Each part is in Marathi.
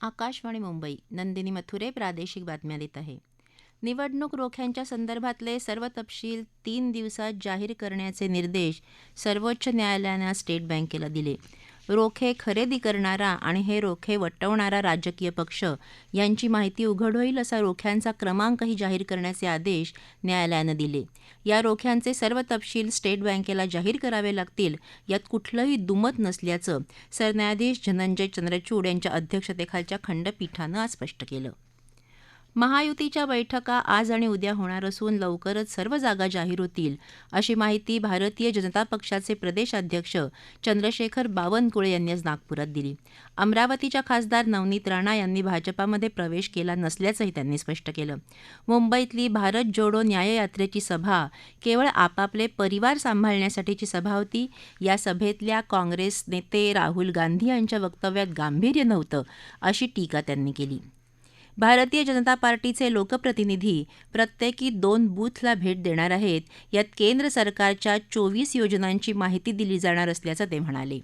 आकाशवाणी मुंबई नंदिनी मथुरे प्रादेशिक बातम्या देत आहे. निवडणूक रोख्यांच्या संदर्भातले सर्व तपशील तीन दिवसात जाहीर करण्याचे निर्देश सर्वोच्च न्यायालयानं स्टेट बँकेला दिले. रोखे खरेदी करणारा आणि हे रोखे वटवणारा राजकीय पक्ष यांची माहिती उघड होईल असा रोख्यांचा क्रमांकही जाहीर करण्याचे आदेश न्यायालयानं दिले. या रोख्यांचे सर्व तपशील स्टेट बँकेला जाहीर करावे लागतील यात कुठलंही दुमत नसल्याचं सरन्यायाधीश धनंजय चंद्रचूड यांच्या अध्यक्षतेखालच्या खंडपीठानं आज स्पष्ट केलं. महायुतीच्या बैठका आज आणि उद्या होणार असून लवकरच सर्व जागा जाहीर होतील अशी माहिती भारतीय जनता पक्षाचे प्रदेशाध्यक्ष चंद्रशेखर बावनकुळे यांनी आज नागपुरात दिली. अमरावतीच्या खासदार नवनीत राणा यांनी भाजपामध्ये प्रवेश केला नसल्याचंही त्यांनी स्पष्ट केलं. मुंबईतली भारत जोडो न्याययात्रेची सभा केवळ आपापले परिवार सांभाळण्यासाठीची सभा होती या सभेतल्या काँग्रेस नेते राहुल गांधी यांच्या वक्तव्यात गांभीर्य नव्हतं अशी टीका त्यांनी केली. भारतीय जनता पार्टीचे लोकप्रतिनिधी प्रत्येकी दोन बूथला भेट देणार आहेत. यात केंद्र सरकारच्या चोवीस योजनांची माहिती दिली जाणार असल्याचं ते म्हणाले.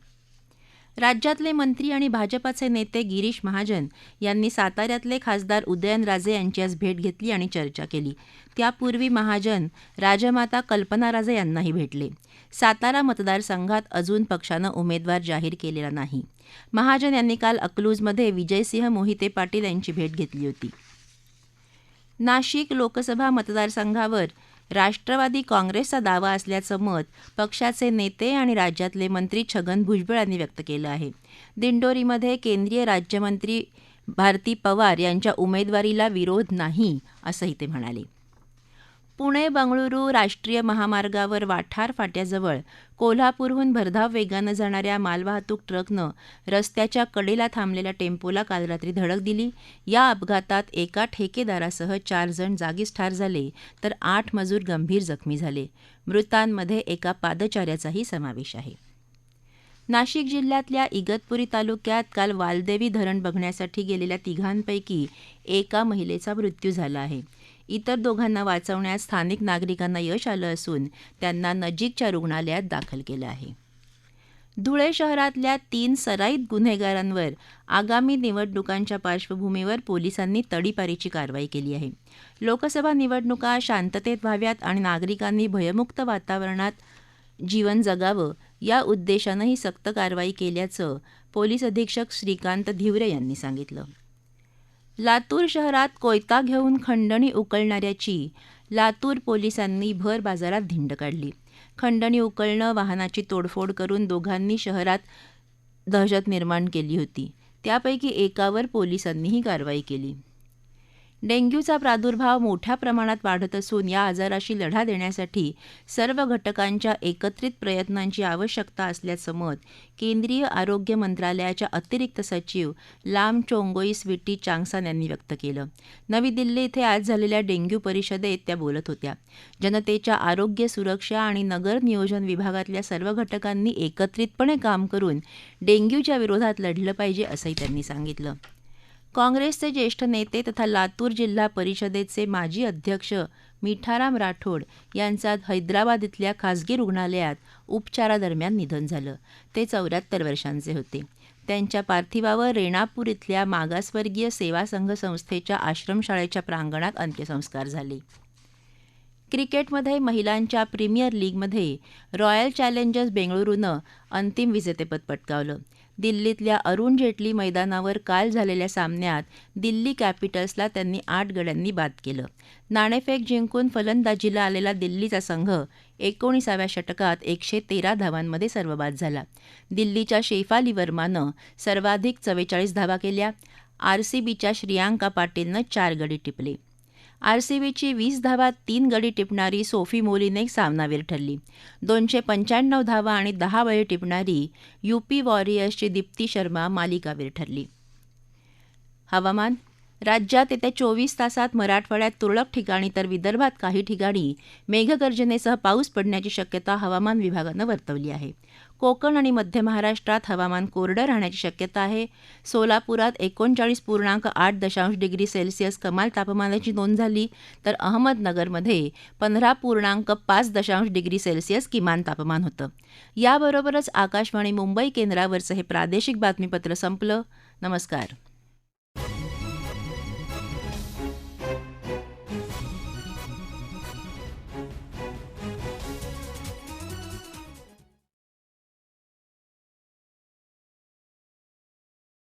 राज्यातले मंत्री आणि भाजपाचे नेते गिरीश महाजन यांनी साताऱ्यातले खासदार उदयनराजे यांची आज भेट घेतली आणि चर्चा केली. त्यापूर्वी महाजन राजमाता कल्पना राजे यांनाही भेटले. सातारा मतदारसंघात अजून पक्षानं उमेदवार जाहीर केलेला नाही. महाजन यांनी काल अकलूजमध्ये विजयसिंह मोहिते पाटील यांची भेट घेतली होती. नाशिक लोकसभा मतदारसंघावर राष्ट्रवादी काँग्रेसचा दावा असल्याचं मत पक्षाचे नेते आणि राज्यातले मंत्री छगन भुजबळ यांनी व्यक्त केलं आहे. दिंडोरीमध्ये केंद्रीय राज्यमंत्री भारती पवार यांच्या उमेदवारीला विरोध नाही असंही ते म्हणाले. पुणे बंगळुरू राष्ट्रीय महामार्गावर वाठार फाट्याजवळ कोल्हापूरहून भरधाव वेगानं जाणाऱ्या मालवाहतूक ट्रकनं रस्त्याच्या कडेला थांबलेल्या टेम्पोला काल रात्री धडक दिली. या अपघातात एका ठेकेदारासह चार जण जागीच ठार झाले तर आठ मजूर गंभीर जखमी झाले. मृतांमध्ये एका पादचाऱ्याचाही समावेश आहे. नाशिक जिल्ह्यातल्या इगतपुरी तालुक्यात काल वालदेवी धरण बघण्यासाठी गेलेल्या तिघांपैकी एका महिलेचा मृत्यू झाला आहे. इतर दोघांना वाचवण्यात स्थानिक नागरिकांना यश आलं असून त्यांना नजीकच्या रुग्णालयात दाखल केलं आहे. धुळे शहरातल्या तीन सराईत गुन्हेगारांवर आगामी निवडणुकांच्या पार्श्वभूमीवर पोलिसांनी तडीपारीची कारवाई केली आहे. लोकसभा निवडणुका शांततेत व्हाव्यात आणि नागरिकांनी भयमुक्त वातावरणात जीवन जगावं या उद्देशानं ही सक्त कारवाई केल्याचं पोलीस अधीक्षक श्रीकांत धिवरे यांनी सांगितलं. लातूर शहरात कोयता घेऊन खंडणी उकळणाऱ्याची लातूर पोलिसांनी भर बाजारात धिंड काढली. खंडणी उकळणं वाहनाची तोडफोड करून दोघांनी शहरात दहशत निर्माण केली होती. त्यापैकी एकावर पोलिसांनीही कारवाई केली. डेंग्यूचा प्रादुर्भाव मोठ्या प्रमाणात वाढत असून या आजाराशी लढा देण्यासाठी सर्व घटकांच्या एकत्रित प्रयत्नांची आवश्यकता असल्याचं मत केंद्रीय आरोग्य मंत्रालयाच्या अतिरिक्त सचिव लाम चोंगोई स्विटी चांगसान यांनी व्यक्त केलं. नवी दिल्ली इथे आज झालेल्या डेंग्यू परिषदेत त्या बोलत होत्या. जनतेच्या आरोग्य सुरक्षा आणि नगर नियोजन विभागातल्या सर्व घटकांनी एकत्रितपणे काम करून डेंग्यूच्या विरोधात लढलं पाहिजे असंही त्यांनी सांगितलं. काँग्रेसचे ज्येष्ठ नेते तथा लातूर जिल्हा परिषदेचे माजी अध्यक्ष मिठाराम राठोड यांचं हैदराबाद इथल्या खासगी रुग्णालयात उपचारादरम्यान निधन झालं. ते चौऱ्याहत्तर वर्षांचे होते. त्यांच्या पार्थिवावर रेणापूर इथल्या मागासवर्गीय सेवा संघ संस्थेच्या आश्रमशाळेच्या प्रांगणात अंत्यसंस्कार झाले. क्रिकेटमध्ये महिलांच्या प्रीमियर लीगमध्ये रॉयल चॅलेंजर्स बेंगळुरूनं अंतिम विजेतेपद पटकावलं. दिल्लीतल्या अरुण जेटली मैदानावर काल झालेल्या सामन्यात दिल्ली कॅपिटल्सला त्यांनी आठ गड्यांनी बाद केलं. नाणेफेक जिंकून फलंदाजीला आलेला दिल्लीचा संघ एकोणीसाव्या षटकात एकशे तेरा धावांमध्ये सर्वबाद झाला. दिल्लीच्या शेफाली वर्मानं सर्वाधिक चव्वेचाळीस धावा केल्या. आर सी बीच्या श्रियांका पाटीलनं चार गडी टिपले. आरसीबीची वीस धावात तीन गडी टिपणारी सोफी मोलीने सामनावीर ठरली. दोनशे पंच्याण्णव धावा आणि दहा बळी टिपणारी यूपी वॉरियर्सची दीप्ती शर्मा मालिकावीर ठरली. हवामान राज्यात येत्या चोवीस तासात मराठवाड्यात तुरळक ठिकाणी तर विदर्भात काही ठिकाणी मेघगर्जनेसह पाऊस पडण्याची शक्यता हवामान विभागानं वर्तवली आहे. कोकण आणि मध्य महाराष्ट्रात हवामान कोरडं राहण्याची शक्यता आहे. सोलापुरात एकोणचाळीस पूर्णांक आठ दशांश डिग्री सेल्सिअस कमाल तापमानाची नोंद झाली तर अहमदनगरमध्ये पंधरा पूर्णांक पाच दशांश डिग्री सेल्सिअस किमान तापमान होतं. याबरोबरच आकाशवाणी मुंबई केंद्रावरचं हे प्रादेशिक बातमीपत्र संपलं. नमस्कार.